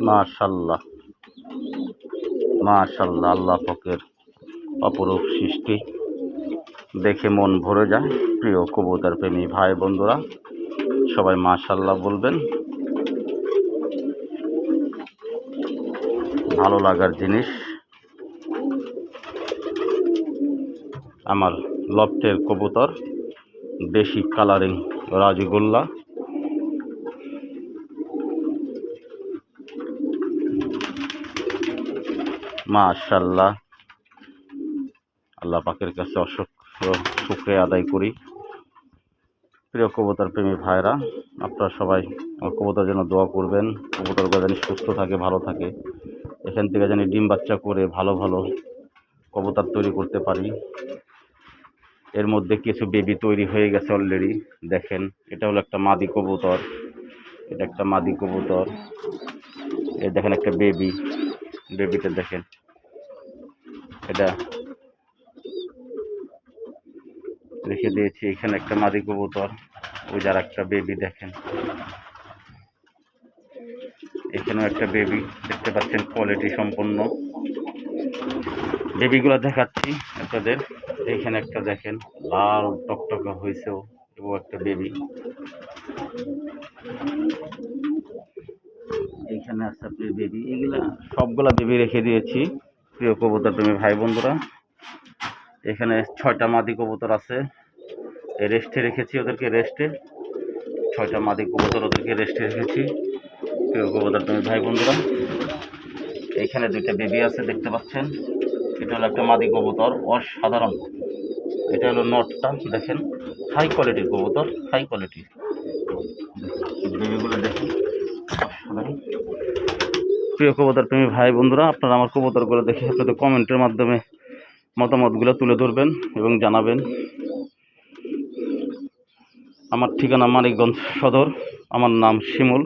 মাশাল্লাহ। মাশাল্লাহ, আল্লাহ পকের অপরূপ সৃষ্টি। দেখে মন ভরে যায়। প্রিয় কবুতর প্রেমী ভাই বন্ধুরা, সবাই মাশাল্লাহ বলবেন। ভালো লাগার জিনিস। আমার লফটের কবুতর, দেশি কালারিং রাজগোল্লা। মাশাল্লাহ আল্লাহ পাকের কাছে অসংখ্য শুক্রিয়া আদায় করি। প্রিয় কবুতর প্রেমী ভাইরা, আপনারা সবাই আমার কবুতর যেন দোয়া করবেন। কবুতরগুলো যেন সুস্থ থাকে, ভালো থাকে। এখান থেকে যেন ডিম বাচ্চা করে ভালো ভালো কবুতর তৈরি করতে পারি। এর মধ্যে কিছু বেবি তৈরি হয়ে গেছে অলরেডি দেখেন। এটা হলো একটা মাদি কবুতর। এটা একটা মাদি কবুতর। এই দেখেন একটা বেবি। বেবিটা দেখেন। এটা রেখে দিয়েছি। এখানে একটা মাদি কবুতর, ওই যার একটা বেবি দেখেন। এখানেও একটা বেবি, দেখতে পাচ্ছেন কোয়ালিটি সম্পন্ন। বেবিগুলো দেখাচ্ছি আপনাদের। এইখানে একটা দেখেন, লাল টকটকে হয়েছেও এবং একটা বেবি। এইখানে আছে আপনার বেবি এগুলা সবগুলা বেবি রেখে দিয়েছি। প্রিয় কবুতর প্রেমী ভাই বন্ধুরা, এখানে ছয়টা মাদি কবুতর আছে। রেস্টে রেখেছি ওদেরকে রেস্টে। ছয়টা মাদি কবুতর ওদেরকে রেস্টে রেখেছি। প্রিয় কবুতর প্রেমী ভাই বন্ধুরা, এখানে দুইটা বেবি আছে, দেখতে পাচ্ছেন। এটা হলো একটা মাদি কবুতর, অসাধারণ। এটা হলো নটটা, দেখেন। হাই কোয়ালিটির কবুতর হাই কোয়ালিটি বেবিগুলো দেখুন অসাধারণ প্রিয় কবুতর প্রেমী ভাই বন্ধুরা, আপনারা আমার কবুতরগুলো দেখে আপনাদের কমেন্টের মাধ্যমে মতামতগুলো তুলে ধরবেন এবং জানাবেন। আমার ঠিকানা মানিকগঞ্জ সদর, আমার নাম শিমুল।